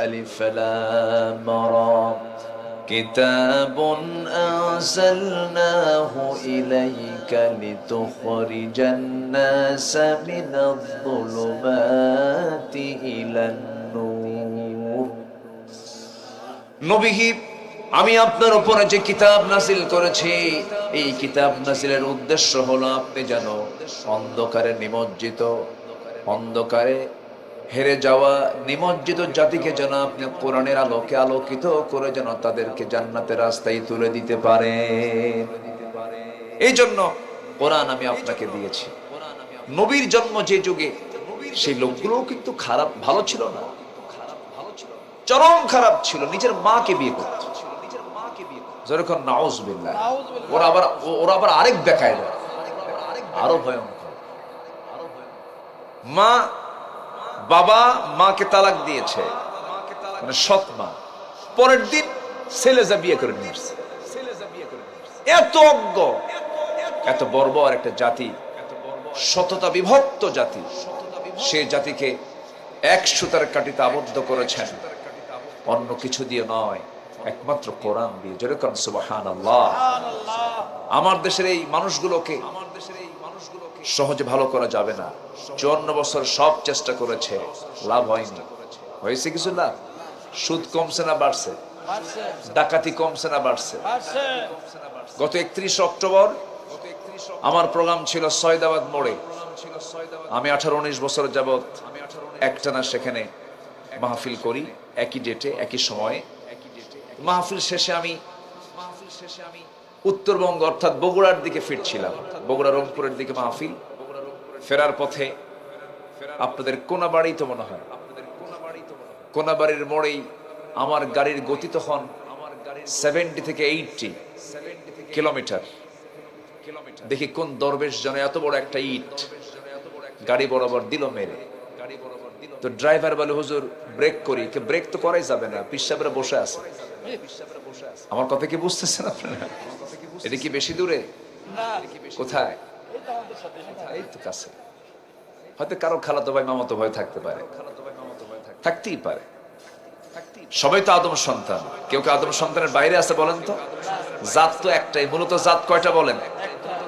ألف لام را كتاب أنزلناه إليك لتخرج الناس من الظلمات إلى النور নবীহি আমি আপনার উপরে যে কিতাব নাসিল করেছি এই কিতাব নাসিলের উদ্দেশ্য হলো আপনি যেন অন্ধকারে নিমজ্জিত অন্ধকারে হেরে যাওয়া নিমজ্জিত জাতিকে যেন আপনি কোরআনের আলোকে আলোকিত করে যেন তাদেরকে জান্নাতের রাস্তায় তুলে দিতে পারে এই জন্য কোরআন আমি আপনাকে দিয়েছি। নবীর জন্ম যে যুগে, সেই লোকগুলোও কিন্তু খারাপ, ভালো ছিল না। চরম খারাপ ছিল, নিজের মাকে বিয়ে করত। যেরকম নাউজ বিল্লাহ ওরা আবার ওরা আবার আরেক দেখায় আরও ভয়ঙ্কর। মা বাবা মাকে তালাক দিয়েছে। মানে সৎ মা। পরের দিন ছেলে যা বিয়ে করে নিয়ে আসছে। এত অজ্ঞ। এত বর্বর একটা জাতি। সততা বিভক্ত জাতি। সে জাতিকে এক সুতার কাটিতে আবদ্ধ করেছেন। অন্য কিছু দিয়ে নয়, একমাত্র কোরআন দিয়ে। যেরকম সুবাহান আল্লাহ আমার দেশের এই মানুষগুলোকে সহজে ভালো করা যাবে না। চুয়ান্ন বছর সব চেষ্টা করেছে, লাভ হয়নি। হয়েছে কিছু লাভ? সুদ কমছে না বাড়ছে? ডাকাতি কমছে না বাড়ছে? গত একত্রিশ অক্টোবর আমার প্রোগ্রাম ছিল সয়দাবাদ মোড়ে। আমি আঠারো উনিশ বছর যাবৎ একটানা সেখানে মাহফিল করি, একই ডেটে একই সময়ে। মাহফিল শেষে আমি উত্তরবঙ্গ অর্থাৎ বগুড়ার দিকে ফিরছিলাম। বগুড়া রংপুরের দিকে মাহফিল। ফেরার পথে আপনাদের কোনাবাড়ি তো মনে হয়। কোনাবাড়ির মোড়েই আমার গাড়ির গতি তখন সেভেন্টি থেকে এইটটি কিলোমিটার দেখি কোন দরবেশ যেন এত বড় একটা ইট গাড়ি বরাবর দিল মেরে। তো ড্রাইভার বলে, হুজুর ব্রেক করি। ব্রেক তো করাই যাবে না পিসাবরা বসে আছে। আমার কথা কি বুঝতেছেন আপনারা? এটা কি বেশি দূরে? কোথায়? এই তো কাছে। হয়তো কারও খালাতো ভাই মামাতো ভাই থাকতে পারে। থাকতেই পারে। সবাই তো আদম সন্তান। কেউ কেউ আদম সন্তানের বাইরে আছে বলেন তো? জাত তো একটাই মূলত জাত কয়টা বলেন?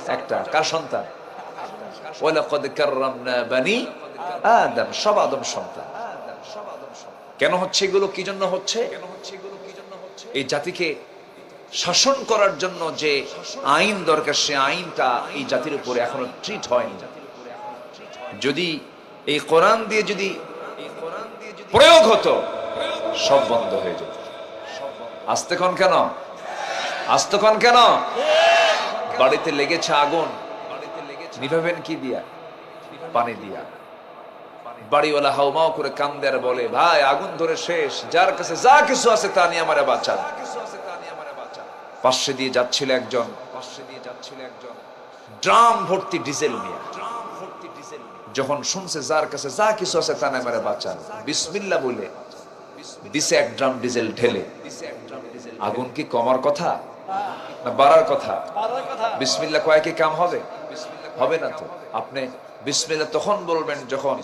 একটা। কার সন্তান? আদম। সব আদম সন্তান। কেন হচ্ছে এগুলো? কি জন্য হচ্ছে? এই জাতিকে শাসন করার জন্য যে আইন দরকার, সে আইনটা এই জাতির উপরে এখনও ট্রিট হয়নি। যদি এই কোরআন দিয়ে যদি প্রয়োগ হতো, সব বন্ধ হয়ে যেত। আসতে কন কেন? আসতে কন কেন? বাড়িতে লেগেছে আগুন। নিভাবেন কি দিয়া? পানি দিয়া। বাড়িওয়ালা হাউমাও করে কান্দে আর বলে, ভাই, আগুন ধরে শেষ। যার কাছে যা কিছু আছে তা নিয়ে আমারে বাঁচান। পাশে দিয়ে যাচ্ছিল একজন। ড্রাম ভর্তি ডিজেল নিয়ে। যখন শুনছে, যার কাছে যা কিছু আছে তা নিয়ে আমারে বাঁচান। বিসমিল্লা বলে, দিছে এক ড্রাম ডিজেল ঢেলে। আগুন কি কমার কথা না বাড়ার কথা? বিসমিল্লা কয়েকে কাম হবে? হবে না তো। আপনি বিসমিল্লা তখন বলবেন যখন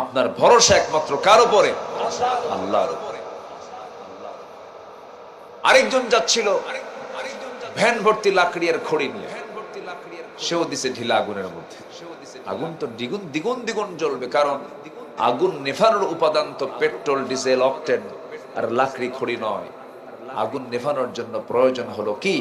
আপনার ভরসা একমাত্র কার উপরে? আল্লাহর উপরে। আরেকজন যাচ্ছিল ভ্যান ভর্তি লাকড়ি আর খড়ি নিয়ে। সেও দিছে ঢিলা আগুনের মধ্যে। আগুন তো দ্বিগুণ দ্বিগুণ দ্বিগুণ জ্বলবে, কারণ আগুন নেফানোর উপাদান তো পেট্রোল, ডিজেল, অকটেন আর লাকড়ি খড়ি নয়। আগুন নেভানোর জন্য প্রয়োজন হলো কি।